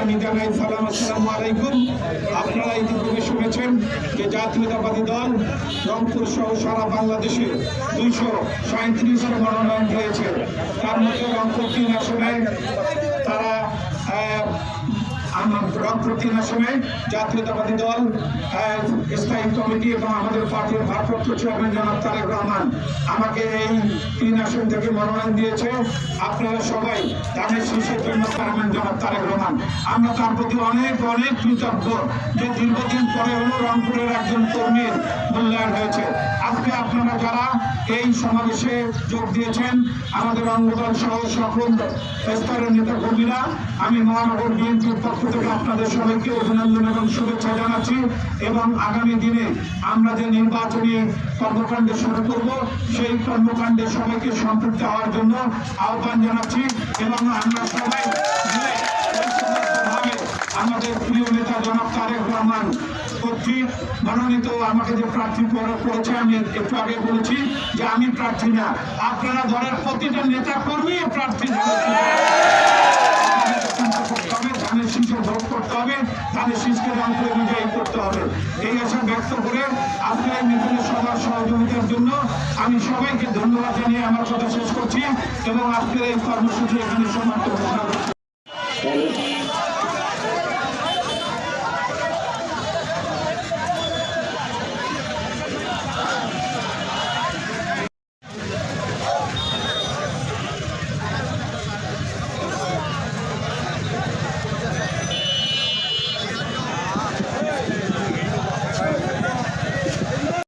আমি জানাই সালাম আসসালামু আলাইকুম আপনারা ইতিপূর্বে শুনেছেন যে জাতীয়তাবাদী দল রংপুর সহ সারা বাংলাদেশে দুইশো সাঁত্রিশটা মনোনয়ন হয়েছে তার মধ্যে রংপুর তিন আসনে, তারা তিন আসনে জাতীয়তাবাদী দল স্থায়ী কমিটি এবং আমাদের পার্টির ভারপ্রাপ্ত চেয়ারম্যান জনাব তারেক রহমান আমাকে এই তিন আসন থেকে মনোনয়ন দিয়েছে। আপনারা সবাই ধানের শীর্ষের জন্য চেয়ারম্যান জনাব তারেক রহমান। আমরা তার প্রতি অনেক অনেক কৃতজ্ঞ যে দীর্ঘদিন পরে হলো রংপুরের একজন কর্মীর মূল্যায়ন হয়েছে। আজকে আপনারা যারা এই সমাবেশে যোগ দিয়েছেন আমাদের অঙ্গদল সহ সকল স্তরের নেতা কর্মীরা। আমি মহানগর বিএনপির পক্ষ থেকে আপনাদের সবাইকে অভিনন্দন এবং শুভেচ্ছা জানাচ্ছি এবং আগামী দিনে আমরা যে নির্বাচনী কর্মকাণ্ডে শুরু করব, সেই কর্মকাণ্ডে সবাইকে সম্পৃক্ত হওয়ার জন্য আহ্বান জানাচ্ছি এবং আমরা সবাই আমাদের প্রিয় নেতা জনাব তারেক রহমান কর্তৃক মনোনীত, আমাকে যে প্রার্থী করেছে, আমি একটু আগে বলেছি যে আমি প্রার্থী না। আপনারা দলের প্রতিটা নেতা কর্মী প্রার্থী করতে হবে বিজয়ী করতে হবে। এই করে সহযোগিতার জন্য আমি সবাইকে ধন্যবাদ জানিয়ে আমার কথা শেষ করছি এবং আজকের এই কর্মসূচি এখানে সমাপ্ত করছি